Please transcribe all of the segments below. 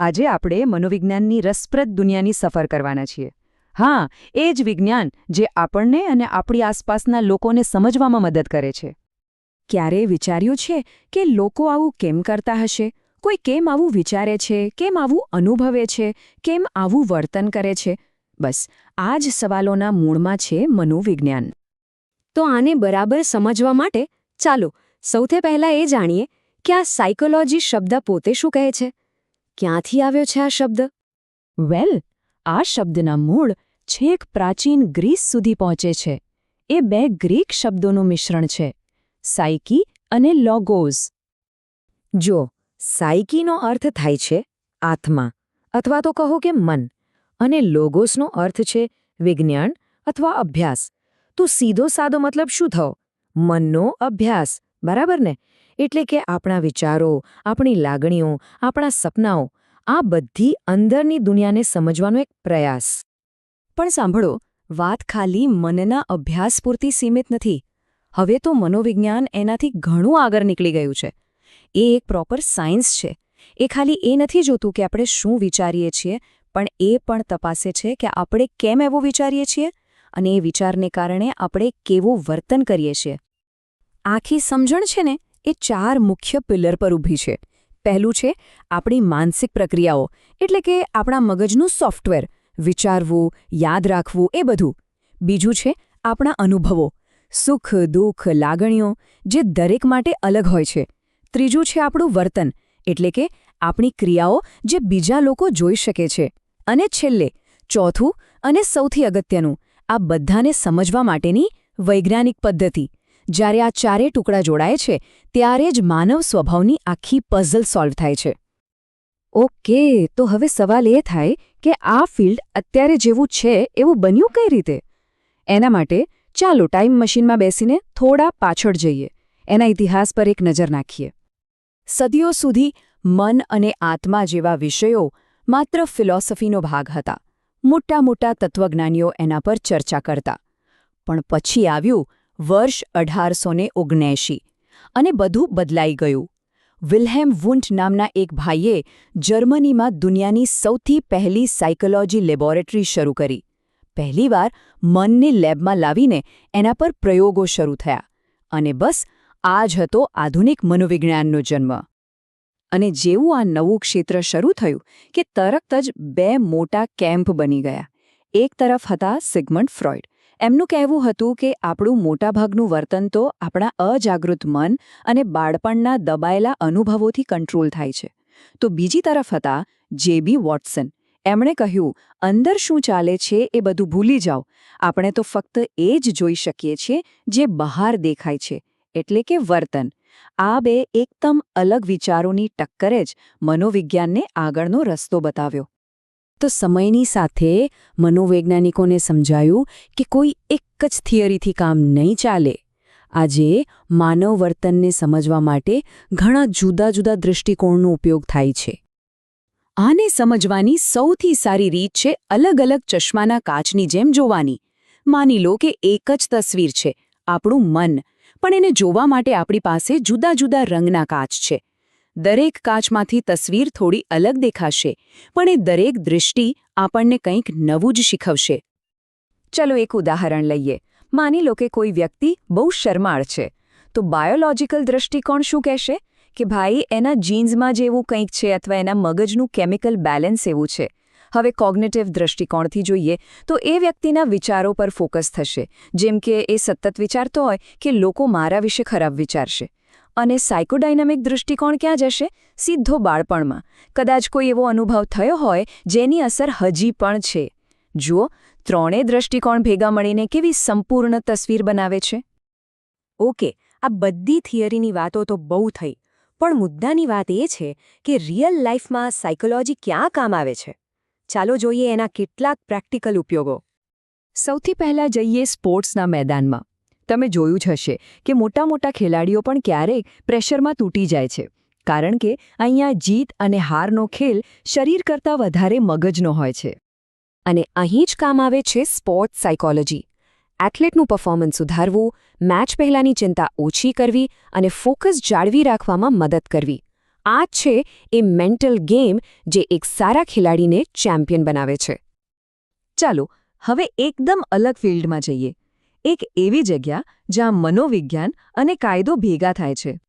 આજે આપણે મનોવિજ્ઞાનની રસપ્રદ દુનિયાની સફર કરવાના છીએ. હા, એ જ વિજ્ઞાન જે આપણને અને આપણી આસપાસના લોકોને સમજવામાં મદદ કરે છે. ક્યારે વિચાર્યું છે કે લોકો આવું કેમ કરતા હશે? કોઈ કેમ આવું વિચારે છે? કેમ આવું અનુભવે છે? કેમ આવું વર્તન કરે છે? બસ, આ જ સવાલોના મૂળમાં છે મનોવિજ્ઞાન. તો આને બરાબર સમજવા માટે ચાલો સૌથી પહેલા એ જાણીએ કે આ સાયકોલોજી શબ્દ પોતે શું કહે છે? ક્યાંથી આવ્યો છે આ શબ્દ? વેલ, આ શબ્દના મૂળ છેક પ્રાચીન ગ્રીસ સુધી પહોંચે છે. એ બે ગ્રીક શબ્દોનું મિશ્રણ છે સાયકી અને લોગોઝ. જો સાયકીનો અર્થ થાય છે આત્મા, અથવા તો કહો કે મન, અને લોગોસનો અર્થ છે વિજ્ઞાન અથવા અભ્યાસ. તો સીધો સાદો મતલબ શું થયો? મનનો અભ્યાસ, બરાબર ને? એટલે કે આપણા વિચારો, આપણી લાગણીઓ, આપણા સપનાઓ, આ બધી અંદરની દુનિયાને સમજવાનો એક પ્રયાસ. પણ સાંભળો, વાત ખાલી મનના અભ્યાસ પૂરતી સીમિત નથી. હવે તો મનોવિજ્ઞાન એનાથી ઘણું આગળ નીકળી ગયું છે. એ એક પ્રોપર સાયન્સ છે. એ ખાલી એ નથી જોતું કે આપણે શું વિચારીએ છીએ, પણ એ પણ તપાસે છે કે આપણે કેમ એવું વિચારીએ છીએ અને એ વિચારને કારણે આપણે કેવું વર્તન કરીએ છીએ. આખી સમજણ છે ને? એ ચાર મુખ્ય પિલર પર ઊભી છે. પહેલું છે, આપણી માનસિક પ્રક્રિયાઓ, એટલે કે આપણા મગજનું સોફ્ટવેર, વિચારવું, યાદ રાખવું, એ બધું. બીજું છે, આપણા અનુભવો, સુખ, દુઃખ, લાગણીઓ, જે દરેક માટે અલગ હોય છે. ત્રીજું છે, આપણું વર્તન, એટલે કે આપણી ક્રિયાઓ જે બીજા લોકો જોઈ શકે છે. અને છેલ્લે, ચોથું અને સૌથી અગત્યનું, આ બધાને સમજવા માટેની વૈજ્ઞાનિક પદ્ધતિ. જ્યારે આ ચારે ટુકડા જોડાય છે, ત્યારે જ માનવ સ્વભાવની આખી પઝલ સોલ્વ થાય છે. ઓકે, તો હવે સવાલ એ થાય કે આ ફિલ્ડ અત્યારે જેવું છે, એવું બન્યું કઈ રીતે? એના માટે ચાલો ટાઈમ મશીનમાં બેસીને થોડા પાછળ જઈએ. એના ઇતિહાસ પર એક નજર નાખીએ. સદીઓ સુધી મન અને આત્મા જેવા વિષયો માત્ર ફિલોસોફીનો ભાગ હતા. મોટા મોટા તત્વજ્ઞાનીઓ એના પર ચર્ચા કરતા. પણ પછી આવ્યું વર્ષ અઢારસો ને ઓગણએંશી અને બધું બદલાઈ ગયું. વિલ્હેમ વુન્ટ નામના એક ભાઈએ જર્મનીમાં દુનિયાની સૌથી પહેલી સાયકોલોજી લેબોરેટરી શરૂ કરી. પહેલીવાર મનને લેબમાં લાવીને એના પર પ્રયોગો શરૂ થયા અને બસ આ જ હતો આધુનિક મનોવિજ્ઞાનનો જન્મ. અને જેવું આ નવું ક્ષેત્ર શરૂ થયું કે તરત જ બે મોટા કેમ્પ બની ગયા. એક તરફ હતા સિગમન્ડ ફ્રોઇડ એમનું કહેવું હતું કે આપણું મોટાભાગનું વર્તન તો આપણા અજાગૃત મન અને બાળપણના દબાયેલા અનુભવોથી કંટ્રોલ થાય છે. તો બીજી તરફ હતા જે બી વોટસન. એમણે કહ્યું, અંદર શું ચાલે છે એ બધું ભૂલી જાઓ. આપણે તો ફક્ત એ જ જોઈ શકીએ છીએ જે બહાર દેખાય છે, એટલે કે વર્તન. આ બે એકદમ અલગ વિચારોની ટક્કરે જ મનોવિજ્ઞાનને આગળનો રસ્તો બતાવ્યો. તો સમયની સાથે મનોવૈજ્ઞાનિકોને સમજાયું કે કોઈ એક જ થિયરીથી કામ નહીં ચાલે. આજે માનવ વર્તનને સમજવા માટે ઘણા જુદા જુદા દૃષ્ટિકોણનો ઉપયોગ થાય છે. આને સમજવાની સૌથી સારી રીત છે અલગ અલગ ચશ્માના કાચની જેમ જોવાની. માની લો કે એક જ તસવીર છે, આપણું મન, પણ એને જોવા માટે આપણી પાસે જુદા જુદા રંગના કાચ છે. દરેક કાચમાંથી તસવીર થોડી અલગ દેખાશે, પણ એ દરેક દૃષ્ટિ આપણને કંઈક નવું જ શીખવશે. ચલો એક ઉદાહરણ લઈએ. માની લો કે કોઈ વ્યક્તિ બહુ શરમાળ છે. તો બાયોલોજિકલ દૃષ્ટિકોણ શું કહેશે? કે ભાઈ, એના જીન્સમાં જેવું કંઈક છે અથવા એના મગજનું કેમિકલ બેલેન્સ એવું છે. હવે કોગ્નેટિવ દૃષ્ટિકોણથી જોઈએ, તો એ વ્યક્તિના વિચારો પર ફોકસ થશે. જેમ કે એ સતત વિચારતો હોય કે લોકો મારા વિશે ખરાબ વિચારશે. અને સાયકોડાયનામિક દૃષ્ટિકોણ ક્યાં જશે? સીધો બાળપણમાં. કદાચ કોઈ એવો અનુભવ થયો હોય જેની અસર હજી પણ છે. જુઓ, ત્રણેય દૃષ્ટિકોણ ભેગા મળીને કેવી સંપૂર્ણ તસવીર બનાવે છે. ઓકે, આ બધી થિયરીની વાતો તો બહુ થઈ, પણ મુદ્દાની વાત એ છે કે રિયલ લાઈફમાં સાયકોલોજી ક્યાં કામ આવે છે? ચાલો જોઈએ એના કેટલાક પ્રેક્ટિકલ ઉપયોગો. સૌથી પહેલા જઈએ સ્પોર્ટ્સના મેદાનમાં. તમે જોયું જ હશે કે મોટા મોટા ખેલાડીઓ પણ ક્યારેક પ્રેશરમાં તૂટી જાય છે. કારણ કે અહીંયા જીત અને હારનો ખેલ શરીર કરતાં વધારે મગજનો હોય છે. અને અહીં જ કામ આવે છે સ્પોર્ટ્સ સાયકોલોજી. એથ્લેટનું પરફોર્મન્સ સુધારવું, મેચ પહેલાંની ચિંતા ઓછી કરવી અને ફોકસ જાળવી રાખવામાં મદદ કરવી. આ છે એ મેન્ટલ ગેમ જે એક સારા ખેલાડીને ચેમ્પિયન બનાવે છે. ચાલો, હવે એકદમ અલગ ફિલ્ડમાં જઈએ. એક એવી જગ્યા જ્યાં મનોવિજ્ઞાન અને કાયદો ભેગા થાય છે.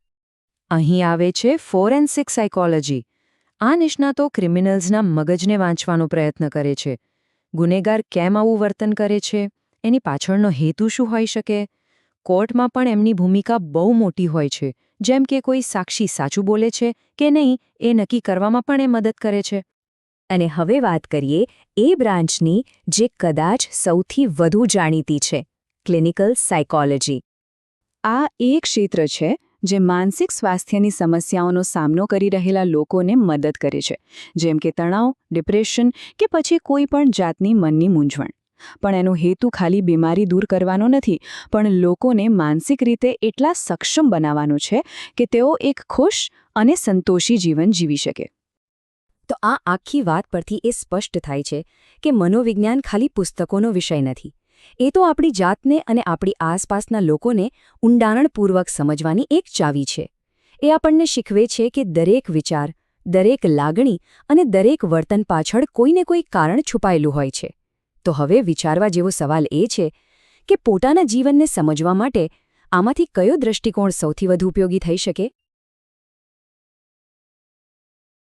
અહીં આવે છે ફોરેન્સિક સાયકોલોજી. આ નિષ્ણાતો ક્રિમિનલ્સના મગજને વાંચવાનો પ્રયત્ન કરે છે. ગુનેગાર કેમ આવું વર્તન કરે છે? એની પાછળનો હેતુ શું હોઈ શકે? કોર્ટમાં પણ એમની ભૂમિકા બહુ મોટી હોય છે, જેમ કે કોઈ સાક્ષી સાચું બોલે છે કે નહીં એ નક્કી કરવામાં પણ એ મદદ કરે છે. અને હવે વાત કરીએ એ બ્રાન્ચની જે કદાચ સૌથી વધુ જાણીતી છે. ક્લિનિકલ સાયકોલોજી આ એ ક્ષેત્ર છે જે માનસિક સ્વાસ્થ્યની સમસ્યાઓનો સામનો કરી રહેલા લોકોને મદદ કરે છે. જેમ કે તણાવ, ડિપ્રેશન કે પછી કોઈ પણ જાતની મનની મૂંઝવણ. પણ એનો હેતુ ખાલી બીમારી દૂર કરવાનો નથી, પણ લોકોને માનસિક રીતે એટલા સક્ષમ બનાવવાનો છે કે તેઓ એક ખુશ અને સંતોષી જીવન જીવી શકે. તો આ આખી વાત પરથી એ સ્પષ્ટ થાય છે કે મનોવિજ્ઞાન ખાલી પુસ્તકોનો વિષય નથી. એ તો આપણી જાતને અને આપણી આસપાસના લોકોને ઊંડાણપૂર્વક સમજવાની એક ચાવી છે. એ આપણને શીખવે છે કે દરેક વિચાર, દરેક લાગણી અને દરેક વર્તન પાછળ કોઈને કોઈ કારણ છુપાયેલું હોય છે. તો હવે વિચારવા જેવો સવાલ એ છે કે પોતાના જીવનને સમજવા માટે આમાંથી કયો દૃષ્ટિકોણ સૌથી વધુ ઉપયોગી થઈ શકે?